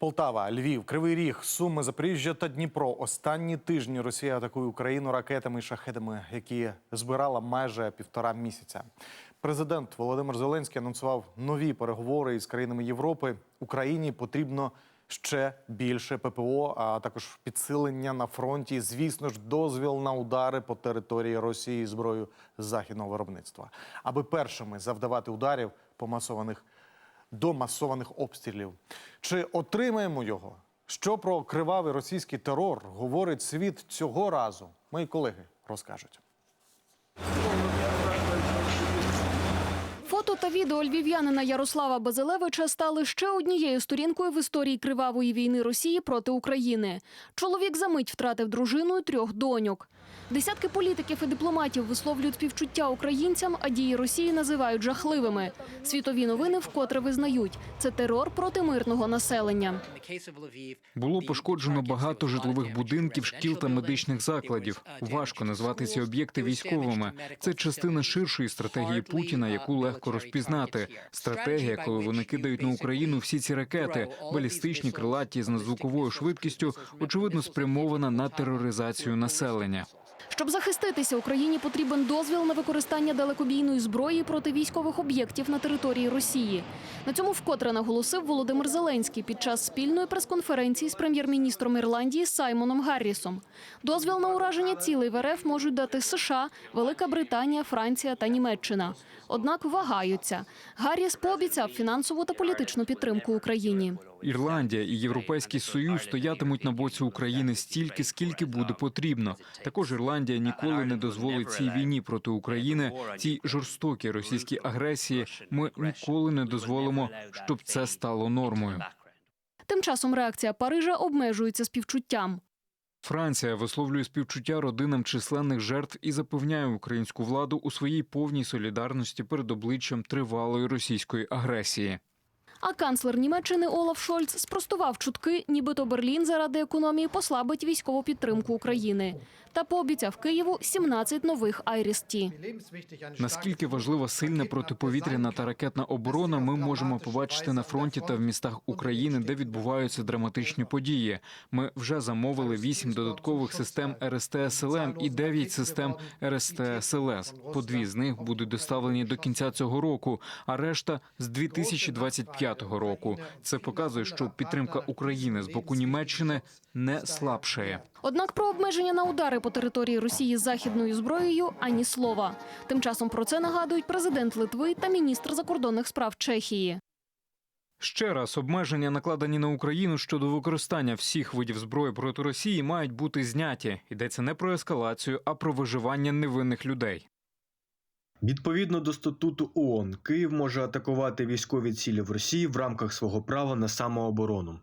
Полтава, Львів, Кривий Ріг, Суми, Запоріжжя та Дніпро. Останні тижні Росія атакує Україну ракетами і шахедами, які збирала майже півтора місяця. Президент Володимир Зеленський анонсував нові переговори із країнами Європи. Україні потрібно ще більше ППО, а також підсилення на фронті. Звісно ж, дозвіл на удари по території Росії зброю західного виробництва, аби першими завдавати ударів по масованих до масованих обстрілів. Чи отримаємо його? Що про кривавий російський терор говорить світ цього разу? Мої колеги розкажуть. Та відео львів'янина Ярослава Базилевича стали ще однією сторінкою в історії кривавої війни Росії проти України. Чоловік за мить втратив дружину і трьох доньок. Десятки політиків і дипломатів висловлюють співчуття українцям, а дії Росії називають жахливими. Світові новини вкотре визнають – це терор проти мирного населення. Було пошкоджено багато житлових будинків, шкіл та медичних закладів. Важко назвати ці об'єкти військовими. Це частина ширшої стратегії Путіна, яку легко розпізнати. Стратегія, коли вони кидають на Україну всі ці ракети, балістичні, крилаті з надзвуковою швидкістю, очевидно спрямована на тероризацію населення. Щоб захиститися, Україні потрібен дозвіл на використання далекобійної зброї проти військових об'єктів на території Росії. На цьому вкотре наголосив Володимир Зеленський під час спільної прес-конференції з прем'єр-міністром Ірландії Саймоном Гаррісом. Дозвіл на ураження цілей в РФ можуть дати США, Велика Британія, Франція та Німеччина. Однак вагаються. Гарріс пообіцяв фінансову та політичну підтримку Україні. Ірландія і Європейський Союз стоятимуть на боці України стільки, скільки буде потрібно. Також Ірландія ніколи не дозволить цій війні проти України, цій жорстокій російській агресії. Ми ніколи не дозволимо, щоб це стало нормою. Тим часом реакція Парижа обмежується співчуттям. Франція висловлює співчуття родинам численних жертв і запевняє українську владу у своїй повній солідарності перед обличчям тривалої російської агресії. А канцлер Німеччини Олаф Шольц спростував чутки, нібито Берлін заради економії послабить військову підтримку України. Та пообіцяв Києву 17 нових Айріс-Ті. Наскільки важлива сильна протиповітряна та ракетна оборона, ми можемо побачити на фронті та в містах України, де відбуваються драматичні події. Ми вже замовили вісім додаткових систем РСТ-СЛМ і дев'ять систем РСТ-СЛС. По дві з них будуть доставлені до кінця цього року, а решта з 2025 року. Це показує, що підтримка України з боку Німеччини не слабшає. Однак про обмеження на удари по території Росії з західною зброєю ані слова. Тим часом про це нагадують президент Литви та міністр закордонних справ Чехії. Ще раз обмеження, накладені на Україну щодо використання всіх видів зброї проти Росії, мають бути зняті. Йдеться не про ескалацію, а про виживання невинних людей. Відповідно до статуту ООН, Київ може атакувати військові цілі в Росії в рамках свого права на самооборону.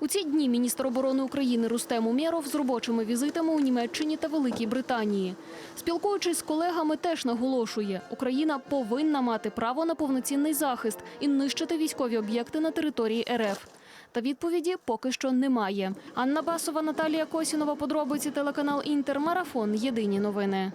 У ці дні міністр оборони України Рустем Умєров з робочими візитами у Німеччині та Великій Британії. Спілкуючись з колегами, теж наголошує, Україна повинна мати право на повноцінний захист і нищити військові об'єкти на території РФ. Та відповіді поки що немає. Анна Басова, Наталія Косінова, подробиці телеканал Інтер, Марафон. Єдині новини.